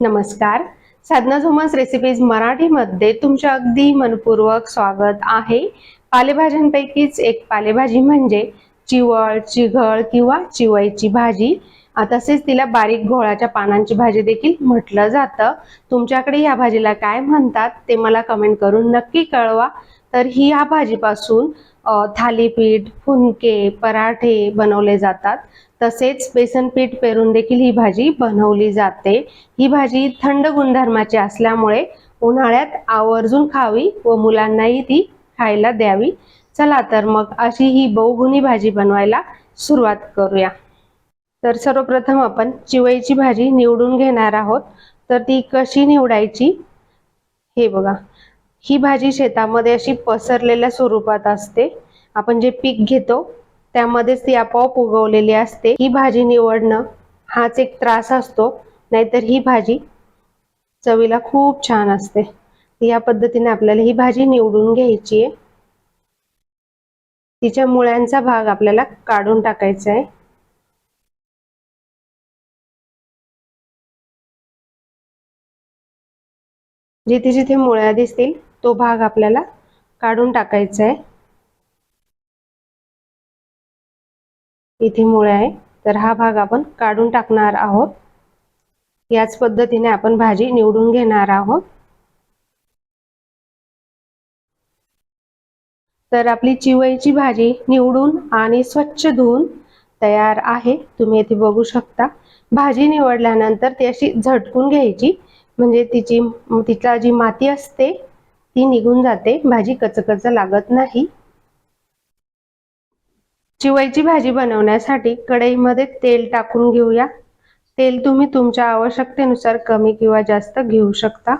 नमस्कार. साधना झोमस रेसिपीज मराठीमध्ये तुमच्या अगदी मनपूर्वक स्वागत आहे. पालेभाज्यांपैकीच एक पालेभाजी म्हणजे चिवळ चिघळ किंवा चिवईची भाजी. तसेच तिला बारीक घोळाच्या पानांची भाजी देखील म्हटलं जातं. तुमच्याकडे या भाजीला काय म्हणतात ते मला कमेंट करून नक्की कळवा. तर ही या भाजीपासून थालीपीठ फुनके पराठे बनवले जातात. तसेच बेसनपीठ पेरून देखील ही भाजी बनवली जाते. ही भाजी थंड गुणधर्माची असल्यामुळे उन्हाळ्यात आवर्जून खावी व मुलांनाही ती खायला द्यावी. चला तर मग अशी ही बहुगुणी भाजी बनवायला सुरुवात करूया. तर सर्वप्रथम आपण चिवईची भाजी निवडून घेणार आहोत. तर ती कशी निवडायची? हे बघा. ही भाजी शेतामध्ये अशी पसरलेल्या स्वरूपात असते. आपण जे पीक घेतो त्यामध्येच ती आपोआप उगवलेली असते. ही भाजी निवडणं हाच एक त्रास असतो. नाहीतर ही भाजी चवीला खूप छान असते. या पद्धतीने आपल्याला ही भाजी निवडून घ्यायची आहे. तिच्या मुळ्यांचा भाग आपल्याला काढून टाकायचा आहे. जिथे जिथे मुळ्या दिसतील तो भाग आपल्याला काढून टाकायचा आहे. इथे मुळे आहे. तर हा भाग आपण काढून टाकणार आहोत. याच पद्धतीने आपण भाजी निवडून घेणार आहोत. तर आपली चिवईची भाजी निवडून आणि स्वच्छ धुवून तयार आहे. तुम्ही इथे बघू शकता. भाजी निवडल्यानंतर ती अशी झटकून घ्यायची. म्हणजे तिची तिथला जी माती असते ती निघून जाते. भाजी कचकच लागत नाही. चिवईची भाजी बनवण्यासाठी कढईमध्ये तेल टाकून घेऊया. तेल तुम्ही तुमच्या आवश्यकतेनुसार कमी किंवा जास्त घेऊ शकता.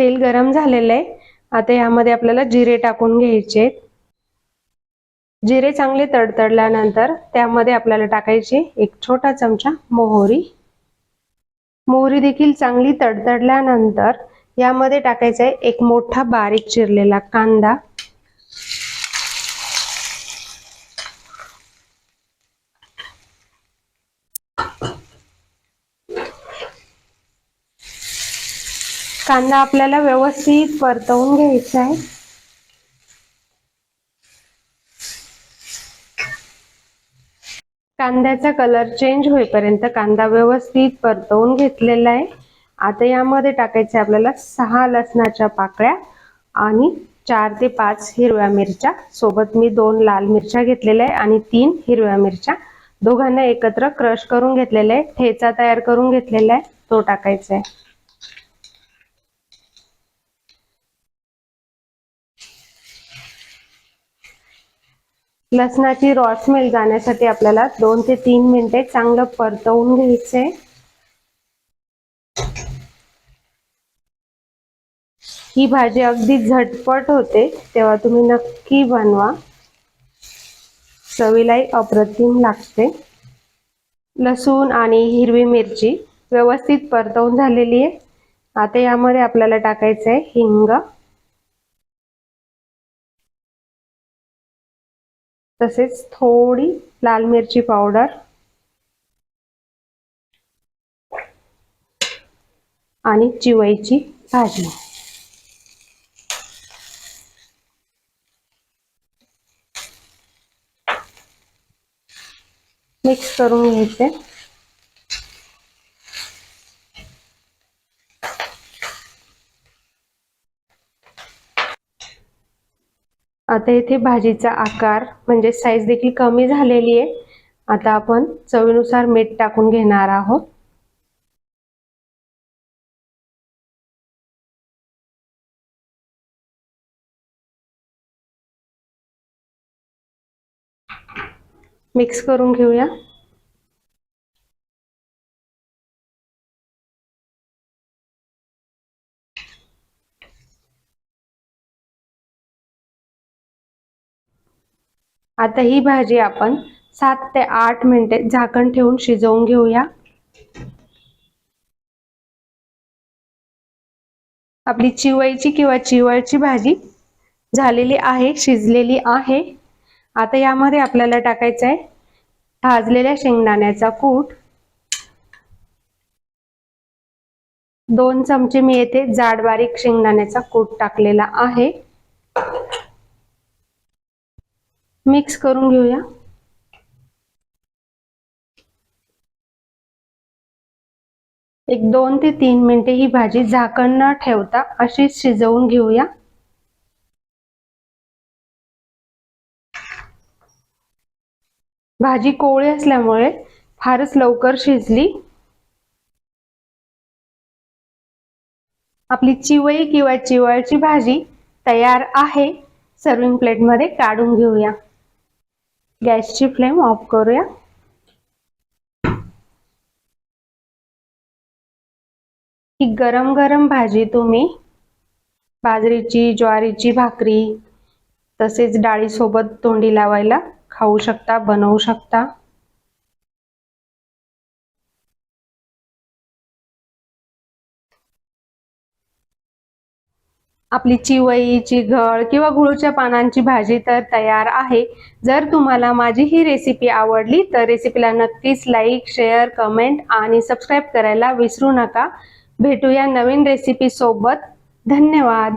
तेल गरम झालेलं आहे. आता यामध्ये आपल्याला जिरे टाकून घ्यायचे जिरे चांगले तडतडल्यानंतर त्यामध्ये आपल्याला टाकायची एक छोटा चमचा मोहरी. मोहरी देखील चांगली तडतडल्यानंतर यामध्ये टाकायचा आहे एक मोठा बारीक चिरलेला कांदा. कांदा आपल्याला व्यवस्थित परतवून घ्यायचा आहे. कांद्याचा कलर चेंज होईपर्यंत कांदा व्यवस्थित परतवून घेतलेला आहे. आता यामध्ये टाकायचे आपल्याला सहा लसणाच्या पाकळ्या आणि चार ते पाच हिरव्या मिरच्या. सोबत मी दोन लाल मिरच्या घेतलेल्या आहे आणि तीन हिरव्या मिरच्या. दोघांना एकत्र क्रश करून घेतलेले आहे. ठेचा तयार करून घेतलेला आहे. तो टाकायचा आहे. लसणाची रॉ स्मेल जाण्यासाठी आपल्याला दोन ते तीन मिनिटे चांगलं परतवून घ्यायचे. ही भाजी अगदी झटपट होते तेव्हा तुम्ही नक्की बनवा. चवीलाही अप्रतिम लागते. लसूण आणि हिरवी मिरची व्यवस्थित परतवून झालेली आहे. आता यामध्ये आपल्याला टाकायचं आहे हिंग. तसेच थोडी लाल मिरची पावडर. आणि चिवईची भाजी. मिक्स करून घ्यायचे. आता इथे भाजीचा आकार म्हणजे साईज देखील कमी झालेली आहे. आता आपण चवीनुसार मीठ टाकून घेणार आहोत. मिक्स करून घेऊया. आता ही भाजी आपण सात ते आठ मिनिटे झाकण ठेवून शिजवून घेऊया. आपली चिवईची किंवा चिवळची भाजी झालेली आहे शिजलेली आहे. आता यामध्ये आपल्याला टाकायचं आहे भाजलेल्या शेंगदाण्याचा कूट. दोन चमचे मी येथे जाड बारीक शेंगदाण्याचा कूट टाकलेला आहे. मिक्स करून घेऊया. एक दोन ते तीन मिनिटे ही भाजी झाकण न ठेवता अशीच शिजवून घेऊया. भाजी कोवळी असल्यामुळे फारच लवकर शिजली. आपली चिवई किंवा चिवळची भाजी तयार आहे. सर्विंग प्लेटमध्ये काढून घेऊया. गॅसची फ्लेम ऑफ करूया. ही गरम गरम भाजी तुम्ही बाजरीची ज्वारीची भाकरी तसेच डाळीसोबत तोंडी लावायला खाऊ शकता बनवू शकता. आपली चिवई चिघळ किंवा गुळूच्या पानांची भाजी तर तयार आहे. जर तुम्हाला माझी ही रेसिपी आवडली तर रेसिपीला नक्कीच लाईक शेअर कमेंट आणि सबस्क्राईब करायला विसरू नका. भेटूया नवीन रेसिपी सोबत. धन्यवाद.